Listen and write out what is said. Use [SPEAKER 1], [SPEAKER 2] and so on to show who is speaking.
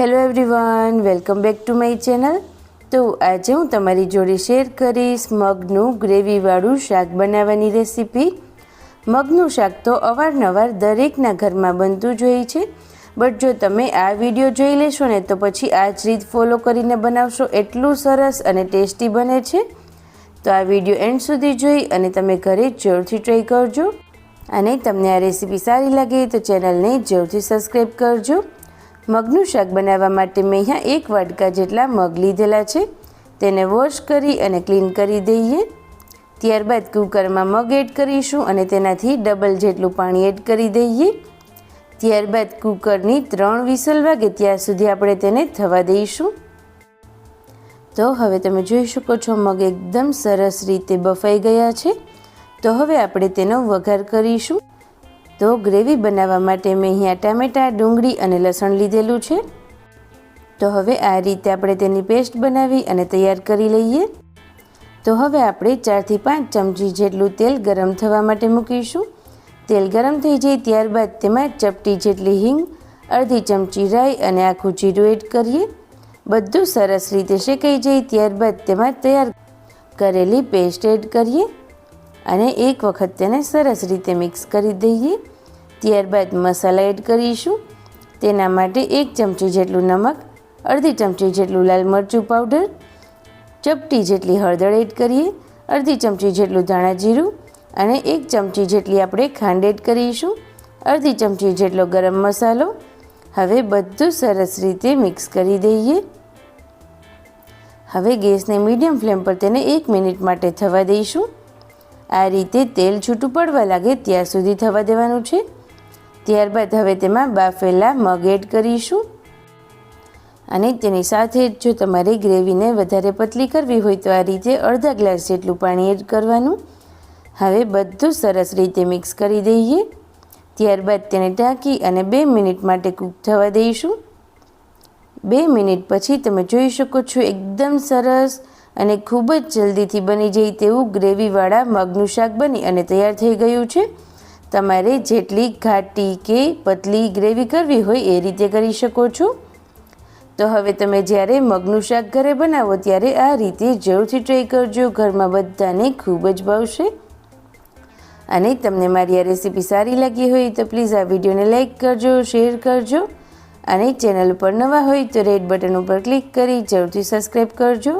[SPEAKER 1] Hello everyone welcome back to my channel તો આજે હું તમારી જોડે શેર કરીશ મગનું ગ્રેવીવાળું શાક બનાવવાની રેસીપી મગનું શાક તો અવારનવાર દરેકના ઘરમાં બનતું જ હોય છે. બટ જો તમે આ વીડિયો જોઈ લેશો ને, તો પછી આ જ રીત ફોલો કરીને બનાવશો. એટલું સરસ અને ટેસ્ટી બને છે. તો આ વીડિયો એન્ડ સુધી જોઈ અને તમે ઘરે જરૂરથી ટ્રાય કરજો. અને તમને આ રેસીપી સારી લાગે તો ચેનલને જરૂરથી સબસ્ક્રાઈબ કરજો. મગનું શાક બનાવવા માટે મેં અહીંયા એક વાટકા જેટલા મગ લીધેલા છે. તેને વોશ કરી અને ક્લીન કરી દઈએ. ત્યારબાદ કુકરમાં મગ એડ કરીશું અને તેનાથી ડબલ જેટલું પાણી એડ કરી દઈએ. ત્યારબાદ કુકરની ત્રણ વિસલ વાગે ત્યાં સુધી આપણે તેને થવા દઈશું. તો હવે તમે જોઈ શકો છો મગ એકદમ સરસ રીતે બફાઈ ગયા છે. તો હવે આપણે તેનો વઘાર કરીશું. તો ગ્રેવી બનાવવા માટે મેં અહીંયા ટામેટાં, ડુંગળી અને લસણ લીધેલું છે. તો હવે આ રીતે આપણે તેની પેસ્ટ બનાવી અને તૈયાર કરી લઈએ. તો હવે આપણે ચારથી પાંચ ચમચી જેટલું તેલ ગરમ થવા માટે મૂકીશું. તેલ ગરમ થઈ જાય ત્યારબાદ તેમાં ચપટી જેટલી હિંગ, અડધી ચમચી રાઈ અને આખું જીરું એડ કરીએ. બધું સરસ રીતે શેકાઈ જાય ત્યારબાદ તેમાં તૈયાર કરેલી પેસ્ટ એડ કરીએ. અને એક વખત તેને સરસ રીતે મિક્સ કરી દઈએ. ત્યારબાદ મસાલા એડ કરીશું. તેના માટે એક ચમચી જેટલું નમક, અડધી ચમચી જેટલું લાલ મરચું પાવડર, ચપટી જેટલી હળદર એડ કરીએ, અડધી ચમચી જેટલું ધાણા જીરું અને એક ચમચી જેટલી આપણે ખાંડ એડ કરીશું. અડધી ચમચી જેટલો ગરમ મસાલો. હવે બધું સરસ રીતે મિક્સ કરી દઈએ. હવે ગેસને મીડિયમ ફ્લેમ પર તેને એક મિનિટ માટે થવા દઈશું. આ રીતે તેલ છૂટું પડવા લાગે ત્યાં સુધી થવા દેવાનું છે. ત્યારબાદ હવે તેમાં બાફેલા મગ એડ કરીશું. અને તેની સાથે જ તમારે ગ્રેવીને વધારે પતલી કરવી હોય તો આ રીતે અડધા ગ્લાસ જેટલું પાણી એડ કરવાનું. હવે બધું સરસ રીતે મિક્સ કરી દઈએ. ત્યારબાદ તેને ઢાંકી અને બે મિનિટ માટે કૂક થવા દઈશું. બે મિનિટ પછી તમે જોઈ શકો છો એકદમ સરસ અને ખૂબ જ જલ્દીથી બની જાય તેવું ગ્રેવીવાળા મગનું શાક બની અને તૈયાર થઈ ગયું છે. તમારે જેટલી ઘાટી કે પતલી ગ્રેવી કરવી હોય એ રીતે કરી શકો છો. તો હવે તમે જ્યારે મગનું શાક ઘરે બનાવો ત્યારે આ રીતે જરૂરથી ટ્રાય કરજો. ઘરમાં બધાને ખૂબ જ ભાવશે. અને તમને મારી આ રેસીપી સારી લાગી હોય તો પ્લીઝ આ વિડીયોને લાઇક કરજો શેર કરજો. અને ચેનલ ઉપર નવા હોય તો રેડ બટન ઉપર ક્લિક કરી જરૂરથી સબસ્ક્રાઈબ કરજો.